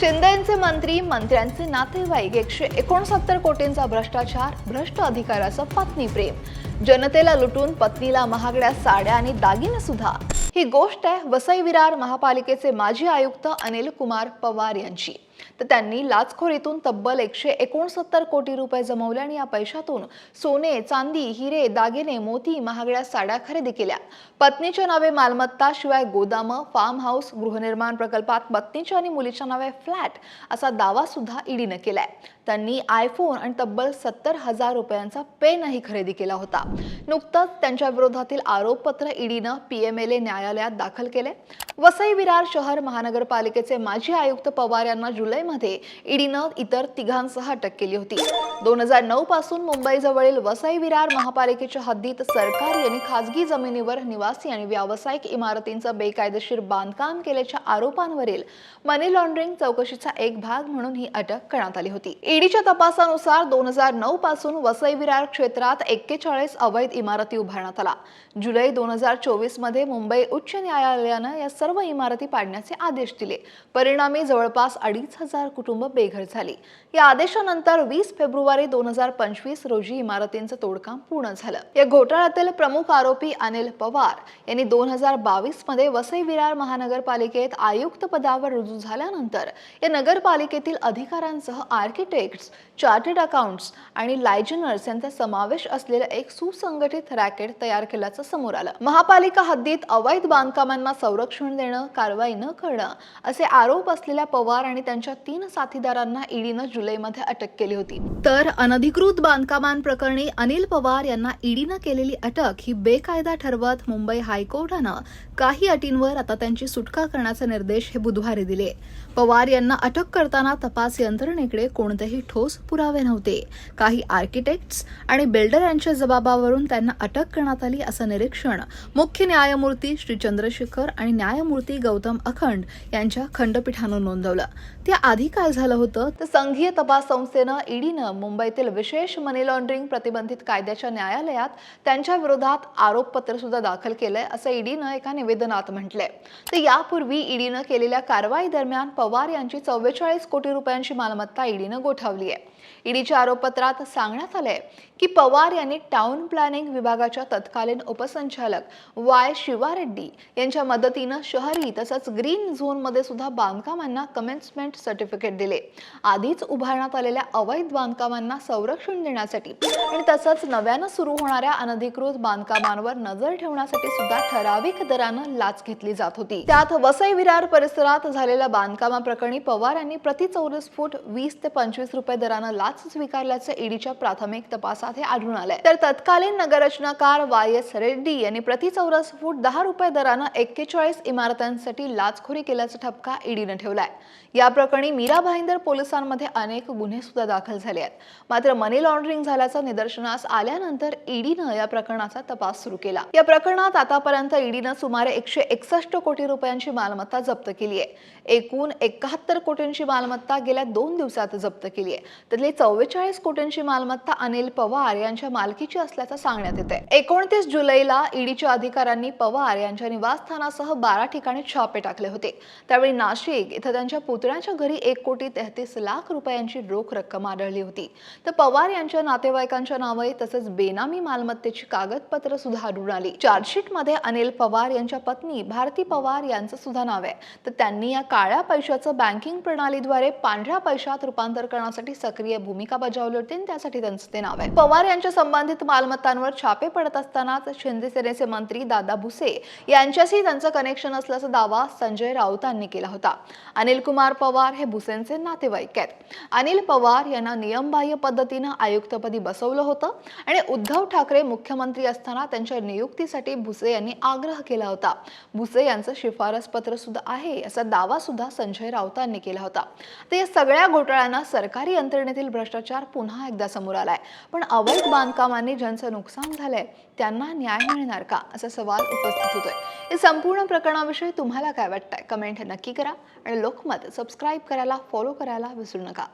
शिंदेचे मंत्री मंत्र्यांचे नातेवाईक एकशे एकोणसत्तर कोटींचा भ्रष्टाचार भ्रष्ट अधिकाऱ्याचं पत्नी प्रेम. जनतेला लुटून पत्नीला महागड्या साड्या आणि दागिने सुद्धा. ही गोष्ट आहे वसई विरार महापालिकेचे माजी आयुक्त अनिल कुमार पवार यांची. तर त्यांनी लाचखोरीतून तब्बल एकशे एकोणसत्तर कोटी रुपये जमवले आणि या पैशातून सोने चांदी हिरे दागिने मोती महागड्या साड्या खरेदी केल्या. पत्नीच्या नावे मालमत्ता शिवाय गोदामं फार्म हाऊस गृहनिर्माण प्रकल्पात पत्नीच्या आणि मुलीच्या नावे फ्लॅट असा दावा सुद्धा ईडीनं केलाय. त्यांनी आयफोन आणि तब्बल सत्तर हजार रुपयांचा पेनही खरेदी केला होता. नुकतंच त्यांच्या विरोधातील आरोपपत्र ईडीनं पीएमएलए न्यायालयात दाखल केले. वसई विरार शहर महानगरपालिकेचे माजी आयुक्त पवार यांना जुलैमध्ये ईडीनं इतर तिघांसह अटक केली होती. दोन हजार नऊ पासून मुंबईजवळील वसई विरार महापालिकेच्या हद्दीत सरकारी आणि खासगी जमिनीवर निवासी आणि व्यावसायिक इमारतींचं बेकायदेशीर बांधकाम केल्याच्या आरोपांवरील मनी लॉन्ड्रिंग चौकशीचा एक भाग म्हणून ही अटक करण्यात आली होती. ईडीच्या तपासानुसार दोन हजार नऊ पासून वसई विरार क्षेत्रात एक्केचाळीस अवैध इमारती उभारण्यात आला जुलै दोन हजार चोवीसमध्ये मुंबई उच्च न्यायालयानं या सर्व इमारती पाडण्याचे आदेश दिले. परिणामी जवळपास अडीच हजार कुटुंब बेघर झाली. या आदेशानंतर वीस फेब्रुवारी दोन हजार पंचवीस रोजी इमारतींचं तोडकाम पूर्ण झालं. या घोटाळ्यातील प्रमुख आरोपी अनिल पवार यांनी दोन हजार बावीसमध्ये वसई विरार महानगरपालिकेत आयुक्त पदावर रुजू झाल्यानंतर या नगरपालिकेतील अधिकाऱ्यांसह आर्किटेक्ट्स चार्टर्ड अकाउंट्स आणि लायजनर्स यांचा समावेश असलेलं एक सुसंघटित रॅकेट तयार केल्याचं समोर आलं. महापालिका हद्दीत अवैध बांधकामांना संरक्षण देणं कारवाई न करणं असे आरोप असलेल्या पवार आणि त्यांच्या तीन साथीदारांना ईडीनं जुलैमध्ये अटक केली होती. तर अनधिकृत बांधकामांप्रकरणी अनिल पवार यांना ईडीनं केलेली अटक ही बेकायदा ठरवत मुंबई हायकोर्टानं काही अटींवर आता त्यांची सुटका करण्याचे निर्देश हे बुधवारी दिले. पवार यांना अटक करताना तपास यंत्रणेकडे कोणतेही ठोस पुरावे नव्हते. काही आर्किटेक्ट्स आणि बिल्डर यांच्या जबाबावरून त्यांना अटक करण्यात आली असं निरीक्षण मुख्य न्यायमूर्ती श्री चंद्रशेखर आणि न्यायमूर्ती गौतम अखंड यांच्या खंडपीठानं नोंदवलं. त्याआधी काय झालं होतं? तर संघीय तपास संस्थेनं ईडीनं मुंबईतील विशेष मनी लॉन्ड्रिंग प्रतिबंधित कायद्याच्या न्यायालयात त्यांच्या विरोधात आरोपपत्र सुद्धा दाखल केलंय असं ईडीनं एका निवेदनात म्हटलंय. तर यापूर्वी ईडीनं केलेल्या कारवाई दरम्यान पवार यांची चव्वेचाळीस कोटी रुपयांची मालमत्ता ईडीनं गोठवली आहे ईडीच्या आरोपपत्रात सांगण्यात आलंय की पवार यांनी टाउन प्लॅनिंग विभागाच्या तत्कालीन उपसंचालक वाय शिवारेड्डी यांच्या मदतीनं शहरी तसंच ग्रीन झोनमध्ये सुद्धा बांधकामांना कमेन्समेंट सर्टिफिकेट दिले. आधीच उभारण्यात आलेल्या अवैध बांधकामांना संरक्षण देण्यासाठी आणि तसंच नव्यानं सुरू होणाऱ्या अनधिकृत बांधकामांवर नजर ठेवण्यासाठी सुद्धा ठराविक दरानं लाच घेतली जात होती. त्यात वसई विरार परिसरात झालेल्या बांधकामाप्रकरणी पवार यांनी प्रति चौरस फूट वीस ते पंचवीस रुपये दरानं लाच स्वीकारल्याचं ईडीच्या प्राथमिक तपासात हे आढळून आलंय. तर तत्कालीन नगररचनाकार वाय एस रेड्डी यांनी प्रति चौरस फूट दहा रुपये दरानं एक्केचाळीस इमारतांसाठी लाचखोरी केल्याचा ठपका ईडीनं ठेवलाय. या प्रकरणी मीरा भाईंदर पोलिसांमध्ये अनेक गुन्हे सुद्धा दाखल झाले आहेत. मात्र मनी लॉन्ड्रिंग झाल्याचं निदर्शनास आल्यानंतर ईडीनं या प्रकरणाचा तपास सुरू केला. या प्रकरणात आतापर्यंत ईडीनं सुमारे एकशे एकसष्ट कोटी रुपयांची मालमत्ता जप्त केली आहे. एकूण एकाहत्तर कोटींची मालमत्ता गेल्या दोन दिवसात जप्त केली आहे. त्यातली चव्वेचाळीस कोटींची मालमत्ता अनिल पवार यांच्या मालकीची असल्याचं सांगण्यात येते एकोणतीस जुलैला ईडीच्या अधिकाऱ्यांनी पवार यांच्या निवासस्थानासह बारा ठिकाणी छापे टाकले होते. त्यावेळी नाशिक इथं त्यांच्या पुतळ्याच्या घरी एक कोटी तेहतीस लाख रुपयांची रोख रक्कम आढळली होती. तर पवार यांच्या नातेवाईकांच्या नावे तसंच बेनामी मालमत्तेची कागदपत्र सुद्धा आढळून आली. चार्जशीटमध्ये अनिल पवार यांच्या पत्नी भारती पवार यांचं सुद्धा नाव आहे. तर त्यांनी या काळ्या पैशाचं बँकिंग प्रणालीद्वारे पांढऱ्या पैशात रूपांतर करण्यासाठी सक्रिय भूमिका बजावली होती आणि त्यासाठी त्यांचं ते नाव आहे. पवार यांच्या संबंधित मालमत्तांवर छापे पडत असतानाच शिंदे सेनेचे मंत्री दादा भुसे यांच्याशी त्यांचं कनेक्शन असल्याचा दावा संजय राऊतांनी केला होता. अनिल कुमार पवार हे भुसेंचे नातेवाईक आहेत. अनिल पवार यांना नियमबाह्य पद्धतीनं आयुक्तपदी बसवलं होतं आणि उद्धव ठाकरे मुख्यमंत्री असताना त्यांच्या नियुक्तीसाठी भुसे यांनी आग्रह केला होता. भुसे यांचं शिफारस पत्र सुद्धा आहे असा दावा सुद्धा संजय राऊतांनी केला होता. तर या सगळ्या घोटाळ्यांना सरकारी यंत्रणेतील भ्रष्टाचार पुन्हा एकदा समोर आलाय. पण अवैध बांधकामांनी ज्यांचं नुकसान झालंय त्यांना न्याय मिळणार का? असा सवाल उपस्थित होतोय. या संपूर्ण प्रकरणाविषयी तुम्हाला काय वाटतंय? कमेंट नक्की करा आणि लोकमत सबस्क्राईब करायला फॉलो करायला विसरू नका.